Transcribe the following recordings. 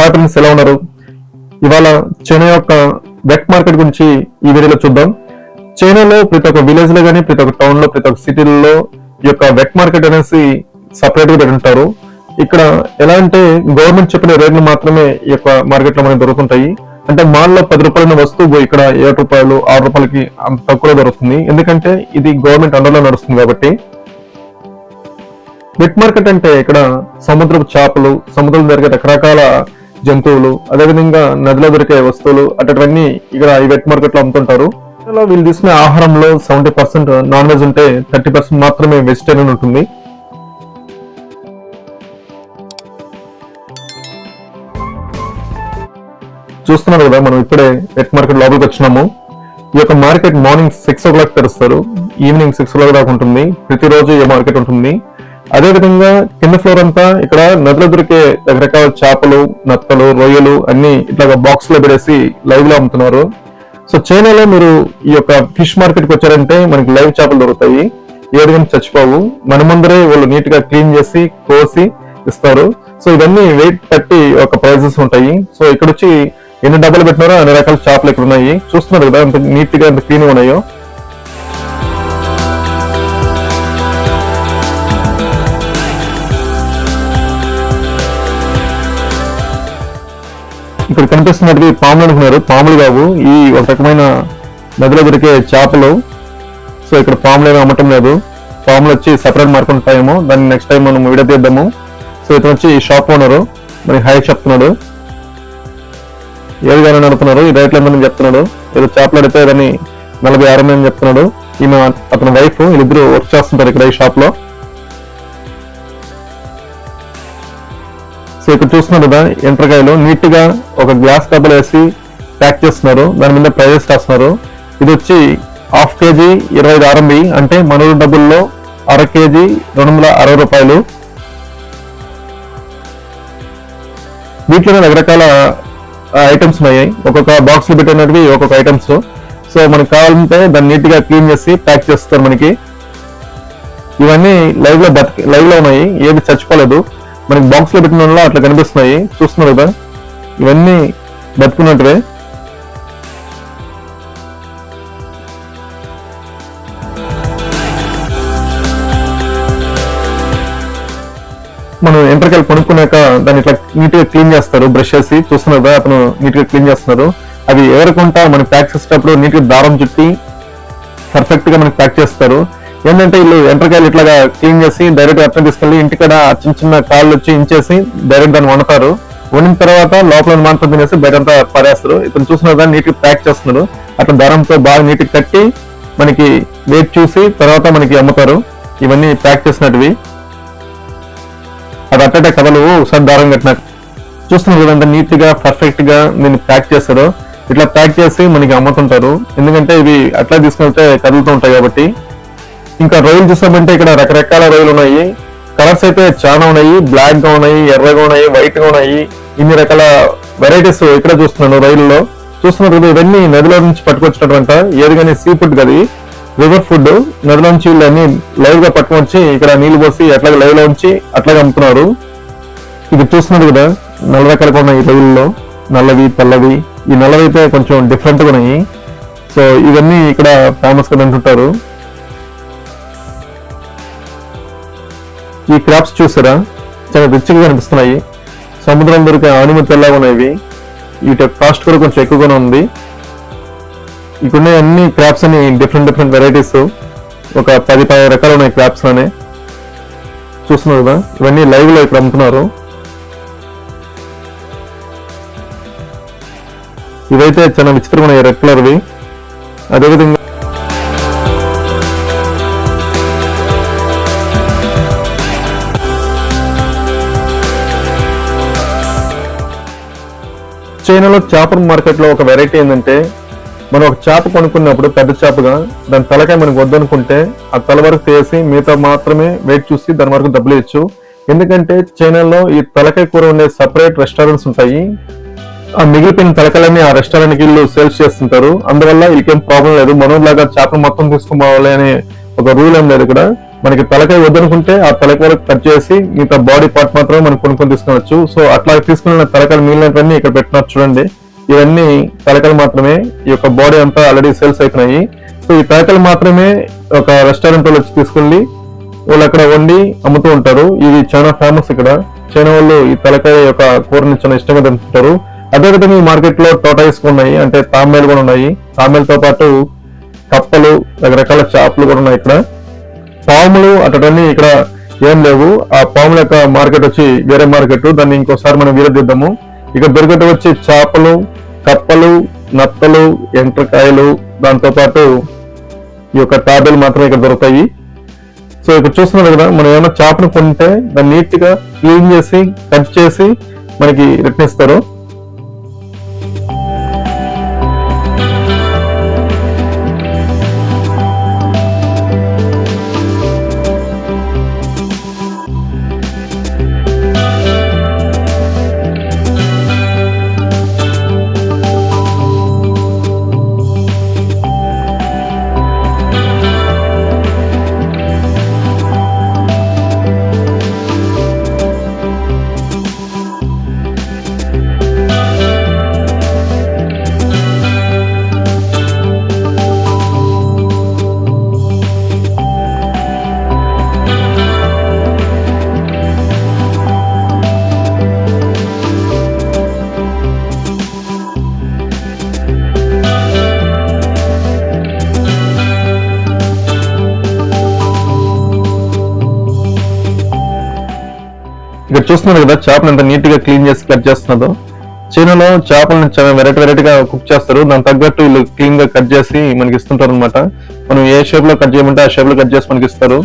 Hi friends ఎలా ఉన్నారు? ఇవాళ చైనా యొక్క వెట్ మార్కెట్ గురించి ఈ వీడియోలో చూద్దాం. చైనాలో ప్రతి ఒక్క విలేజ్లో కానీ ప్రతి ఒక్క టౌన్లో ప్రతి ఒక్క సిటీల్లో ఈ యొక్క వెట్ మార్కెట్ అనేసి సపరేట్గా పెట్టుంటారు ఇక్కడ ఎలా అంటే గవర్నమెంట్ చెప్పిన రేట్లు మాత్రమే ఈ యొక్క మార్కెట్లో మనకి దొరుకుతుంటాయి. అంటే మాల్లో పది రూపాయల వస్తువు ఇక్కడ ఏడు రూపాయలు ఆరు రూపాయలకి అంత తక్కువ దొరుకుతుంది. ఎందుకంటే ఇది గవర్నమెంట్ అండర్లో నడుస్తుంది కాబట్టి. వెట్ మార్కెట్ అంటే ఇక్కడ సముద్రపు చేపలు సముద్రం జరిగే రకరకాల జంతువులు అదేవిధంగా నదిలో దొరికే వస్తువులు అటువంటివన్నీ ఇక్కడ ఈ వెట్ మార్కెట్లో అమ్ముతుంటారు. వీళ్ళు తీసుకునే ఆహారంలో సెవెంటీ పర్సెంట్ నాన్ వెజ్ ఉంటే థర్టీ పర్సెంట్ మాత్రమే వెజిటేరియన్ ఉంటుంది. చూస్తున్నారు కదా మనం ఇప్పుడే వెట్ మార్కెట్ లోపలికి వచ్చినాము. ఈ యొక్క market morning six o'clock తెరుస్తారు. ఈవినింగ్ సిక్స్ ఓ క్లాక్ దాకా ఉంటుంది. ప్రతిరోజు ఈ మార్కెట్ ఉంటుంది. అదే విధంగా కింద ఫ్లోర్ అంతా ఇక్కడ నదిలో దొరికే రకరకాల చేపలు నత్తలు రొయ్యలు అన్ని ఇట్లాగా బాక్స్లో పెడేసి లైవ్లో అమ్ముతున్నారు. సో చైనాలో మీరు ఈ యొక్క ఫిష్ మార్కెట్కి వచ్చారంటే మనకి లైవ్ చేపలు దొరుకుతాయి. ఏడు చచ్చిపోవు. మన ముందరే వాళ్ళు నీట్గా క్లీన్ చేసి కోసి ఇస్తారు. సో ఇవన్నీ వెయిట్ పట్టి ఒక ప్రైజెస్ ఉంటాయి. సో ఇక్కడ వచ్చి ఎన్ని డబ్బులు పెట్టినారో అన్ని రకాల చేపలు ఇక్కడ ఉన్నాయి చూస్తున్నారు కదా ఎంత నీట్గా ఎంత క్లీన్ ఉన్నాయో. ఇక్కడ కనిపిస్తున్నట్టు పాములు అనుకున్నారు. పాములు కావు. ఈ ఒక రకమైన నదిలో దొరికే చేపలు. సో ఇక్కడ పాములు ఏమి అమ్మటం లేదు. పాములు వచ్చి సపరేట్ మార్కెట్ ఉంటాయేమో దాన్ని నెక్స్ట్ టైం మనం వీడియో తీద్దాము. సో ఇతను వచ్చి షాప్ ఓనరు మరి హై చెప్తున్నాడు. ఏది కానీ నడుపుతున్నారు ఈ రేట్లు ఏమని చెప్తున్నాడు? ఏదో చేపలు అడితే దాన్ని నలభై ఆరు అని చెప్తున్నాడు. ఈమె అతని వైఫ్ వీళ్ళిద్దరు వర్క్ చేస్తుంటారు ఇక్కడ ఈ షాప్ సో ఇక్కడ చూస్తున్నారు కదా ఎంట్రకాయలు నీట్గా ఒక గ్లాస్ డబ్బులు వేసి ప్యాక్ చేస్తున్నారు. దాని మీద ప్రైజెస్ రాస్తున్నారు. ఇది వచ్చి హాఫ్ కేజీ ఇరవై ఐదు ఆరంభి అంటే మనూరు డబ్బుల్లో అర కేజీ రెండు వందల అరవై రూపాయలు. వీటిలో రకరకాల ఐటమ్స్ ఉన్నాయి. ఒక్కొక్క బాక్స్లో పెట్టినవి ఒక్కొక్క ఐటమ్స్ సో మనకు కావాలంటే దాన్ని నీట్గా క్లీన్ చేసి ప్యాక్ చేస్తారు మనకి. ఇవన్నీ లైవ్లో బతికి లైవ్లో ఉన్నాయి. ఏది చచ్చిపోలేదు. మనకి బాక్స్లో పెట్టిన అట్లా కనిపిస్తున్నాయి. చూస్తున్నారు కదా? ఇవన్నీ బతుకున్నట్టువే. మనం ఎంటర్కెళ్ళి కొనుక్కున్నాక దాన్ని ఇట్లా నీట్గా క్లీన్ చేస్తారు బ్రష్ చేసి. చూస్తున్నారు కదా? అతను నీట్గా క్లీన్ చేస్తున్నారు. అవి ఎవరికొంటా మనం ప్యాక్ చేసేటప్పుడు నీట్గా దారం చుట్టి పర్ఫెక్ట్గా మనకి ప్యాక్ చేస్తారు. ఏంటంటే వీళ్ళు ఎంటర్కాయలు ఇట్లాగా క్లీన్ చేసి డైరెక్ట్ అర్థం తీసుకెళ్ళి ఇంటికాడ చిన్న చిన్న కాళ్ళు వచ్చి ఇంచేసి డైరెక్ట్ దాన్ని వండుతారు వండిన తర్వాత లోపల మాంసం తినేసి బయటంతా పడేస్తారు ఇతను చూసిన దాన్ని నీట్గా ప్యాక్ చేస్తున్నారు. అతను దారంతో బాగా నీట్గా కట్టి మనకి వెయిట్ చూసి తర్వాత మనకి అమ్ముతారు. ఇవన్నీ ప్యాక్ చేసినట్టువి అది అట్టటే కథలు ఒకసారి దారం కట్టిన చూస్తున్నారు కదంతా నీట్గా పర్ఫెక్ట్గా దీన్ని ప్యాక్ చేస్తారు. ఇట్లా ప్యాక్ చేసి మనకి అమ్ముతుంటారు. ఎందుకంటే ఇవి అట్లా తీసుకెళ్తే కదులుతూ ఉంటాయి కాబట్టి. ఇంకా రొయ్యలు చూసామంటే ఇక్కడ రకరకాల రొయ్యలు ఉన్నాయి. కలర్స్ అయితే చాలా ఉన్నాయి. బ్లాక్గా ఉన్నాయి ఎర్రగా ఉన్నాయి వైట్గా ఉన్నాయి. ఇన్ని రకాల వెరైటీస్ ఇక్కడ చూస్తున్నాను రొయ్యల్లో. చూస్తున్నారు కదా ఇవన్నీ నదిలో నుంచి పట్టుకొచ్చినటువంటి ఏది కానీ సీ ఫుడ్ కదా. రివర్ ఫుడ్ నదిలో నుంచి వీళ్ళన్ని లైవ్గా పట్టుకొచ్చి ఇక్కడ నీళ్ళు పోసి అట్లాగే లైవ్లో ఉంచి అట్లాగే అమ్ముతున్నారు. ఇది చూస్తున్నారు కదా నల్ల రకాలుగా ఉన్నాయి రొయ్యల్లో. నల్లవి తెల్లవి. ఈ నల్లవి అయితే కొంచెం డిఫరెంట్గా ఉన్నాయి. సో ఇవన్నీ ఇక్కడ ఫేమస్గా అంటుంటారు ఈ క్రాప్స్ చూసారా? చాలా రిచ్గా కనిపిస్తున్నాయి. సముద్రం దొరికే ఆనిమ తెల్లగా ఉన్నాయి వీటి కాస్ట్ కూడా కొంచెం ఎక్కువగానే ఉంది. ఇక్కడ అన్ని క్రాప్స్ అని డిఫరెంట్ డిఫరెంట్ వెరైటీస్ ఒక పది పది రకాలు ఉన్నాయి క్రాప్స్ అనే. చూస్తున్నారు కదా? ఇవన్నీ లైవ్లో ఇక్కడ అమ్ముతున్నారు. ఇవైతే చాలా విచిత్రమైన ఉన్నాయి రెడ్ కలర్వి అదేవిధంగా చైనాలో చేపల మార్కెట్లో ఒక వెరైటీ ఏంటంటే మనం ఒక చేప కొనుక్కున్నప్పుడు పెద్ద చేపగా దాని తలకాయ మనకు వద్దనుకుంటే ఆ తల వరకు తీసి మిగతా మాత్రమే వెయిట్ చూసి దాని వరకు డబ్బులు ఇచ్చు ఎందుకంటే చైనాలో ఈ తలకాయ కూర ఉండే సపరేట్ రెస్టారెంట్స్ ఉంటాయి. ఆ మిగిలిపోయిన తలకాయలన్నీ ఆ రెస్టారెంట్కి వీళ్ళు సేల్స్ చేస్తుంటారు. అందువల్ల వీళ్ళకేం ప్రాబ్లం లేదు. మనం లాగా చేపలు మొత్తం తీసుకుపోవాలి అనే ఒక రూల్ ఏం లేదు ఇక్కడ. మనకి తలకాయ వద్దనుకుంటే ఆ తలకాయ వరకు కట్ చేసి మిగతా బాడీ పార్ట్ మాత్రమే మనం కొనుక్కొని తీసుకోవచ్చు సో అట్లా తీసుకున్న తలకాయలు మిగిలినవన్నీ ఇక్కడ పెట్టినారు చూడండి. ఇవన్నీ తలకాయలు మాత్రమే. ఈ యొక్క బాడీ అంతా ఆల్రెడీ సేల్స్ అయిపోయినాయి. సో ఈ తలకాయలు మాత్రమే ఒక రెస్టారెంట్ వాళ్ళు వచ్చి తీసుకెళ్ళి వాళ్ళు అక్కడ వండి అమ్ముతూ ఉంటారు. ఇది చాలా ఫేమస్ ఇక్కడ. చైనా వాళ్ళు ఈ తలకాయ యొక్క కూరని చాలా ఇష్టంగా తింటుంటారు. అదేవిధంగా ఈ మార్కెట్లో టోటాయిస్ ఉన్నాయి. అంటే తాంబేలు కూడా ఉన్నాయి. తాంబేలతో పాటు కప్పలు రకరకాల చేపలు కూడా ఉన్నాయి ఇక్కడ. పాములు అటన్నీ ఇక్కడ ఏం లేవు. ఆ పాముల యొక్క మార్కెట్ వచ్చి వేరే మార్కెట్. దాన్ని ఇంకోసారి మనం వీరదిద్దాము ఇక దొరికట వచ్చి చేపలు కప్పలు నత్తలు ఎంట్రకాయలు దాంతోపాటు ఈ యొక్క టాబెల్ మాత్రమే ఇక్కడ దొరుకుతాయి. సో ఇక్కడ చూస్తున్నారు కదా మనం ఏమైనా చేపను కొంటే దాన్ని నీట్గా క్లీన్ చేసి కట్ చేసి మనకి రిటర్న్ ఇస్తారు. చూస్తున్నారు కదా చేపలు ఎంత నీట్గా క్లీన్ చేసి కట్ చేస్తున్నదో చైనాలో చేపలను చాలా వెరైటీ వెరైటీగా కుక్ చేస్తారు. దాని తగ్గట్టు వీళ్ళు క్లీన్గా కట్ చేసి మనకి ఇస్తుంటారు అనమాట మనం ఏ షేప్లో కట్ చేయమంటే ఆ షేప్లో కట్ చేసి మనకి ఇస్తారు.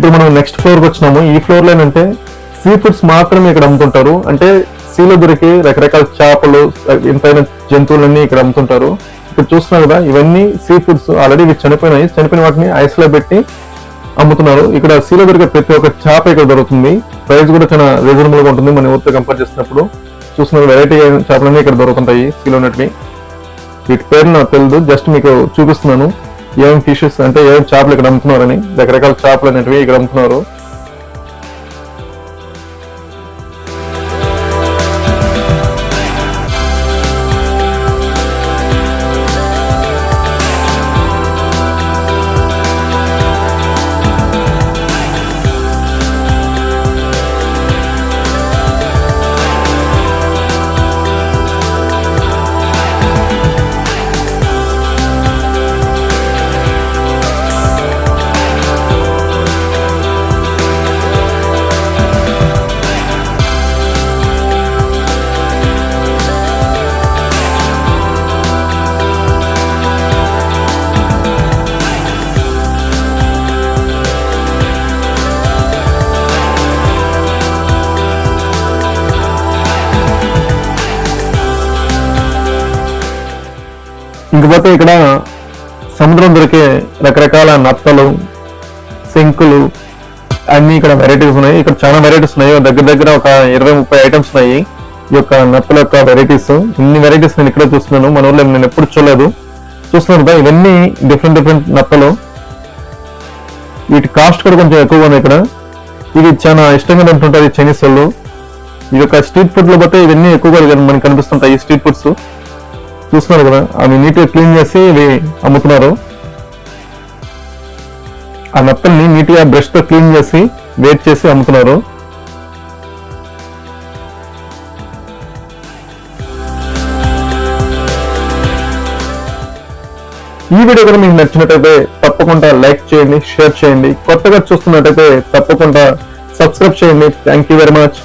ఇప్పుడు మనం నెక్స్ట్ ఫ్లోర్కి వచ్చినాము. ఈ ఫ్లోర్లో ఏంటంటే సీ ఫుడ్స్ మాత్రమే ఇక్కడ అమ్ముతుంటారు. అంటే సీలో దొరికే రకరకాల చేపలు ఇంతైన జంతువులన్నీ ఇక్కడ అమ్ముతుంటారు. ఇప్పుడు చూస్తున్నారు కదా ఇవన్నీ సీ ఫుడ్స్ ఆల్రెడీ ఇవి చనిపోయినాయి. చనిపోయిన వాటిని ఐస్లో పెట్టి అమ్ముతున్నారు. ఇక్కడ సీలో దొరికే ప్రతి ఒక్క చేప ఇక్కడ దొరుకుతుంది. ప్రైస్ కూడా చాలా రీజనబుల్గా ఉంటుంది. మన ఊరితో కంపేర్ చేసినప్పుడు చూస్తున్న వెరైటీ చేపలన్నీ ఇక్కడ దొరుకుతుంటాయి. సీలో ఉన్నటివి. వీటి పేరు నాకు తెలియదు జస్ట్ మీకు చూపిస్తున్నాను. ఏం ఫిషెస్ అంటే ఏం చేపలు ఇక్కడ అమ్ముతున్నారని? రకరకాల చేపలు అనేటివి ఇక్కడ అమ్ముతున్నారు. ఇంకపోతే ఇక్కడ సముద్రం దొరికే రకరకాల నత్తలు శంకులు అన్ని ఇక్కడ వెరైటీస్ ఉన్నాయి. ఇక్కడ చాలా వెరైటీస్ ఉన్నాయి. దగ్గర దగ్గర ఒక ఇరవై ముప్పై ఐటమ్స్ ఉన్నాయి. ఈ యొక్క నత్తల యొక్క వెరైటీస్ ఇన్ని వెరైటీస్ నేను ఇక్కడ చూస్తున్నాను. మన ఊళ్ళో నేను ఎప్పుడు చూడలేదు. చూస్తున్నాను కదా ఇవన్నీ డిఫరెంట్ డిఫరెంట్ నత్తలు. వీటి కాస్ట్ కూడా కొంచెం ఎక్కువగా ఉంది ఇక్కడ. ఇది చాలా ఇష్టంగా తింటుంటారు చైనీస్ వాళ్ళు. ఈ యొక్క స్ట్రీట్ ఫుడ్లో పోతే ఇవన్నీ ఎక్కువగా మనకి కనిపిస్తుంటాయి ఈ స్ట్రీట్ ఫుడ్స్ చూస్తున్నారు కదా అవి నీట్గా క్లీన్ చేసి ఇవి అమ్ముతున్నారు. ఆ నత్తల్ని నీట్గా క్లీన్ చేసి వెయిట్ చేసి అమ్ముతున్నారు. ఈ వీడియో కనుక మీకు నచ్చినట్టయితే తప్పకుండా లైక్ చేయండి షేర్ చేయండి. కొత్తగా చూస్తున్నట్టయితే తప్పకుండా సబ్స్క్రైబ్ చేయండి. Thank you very much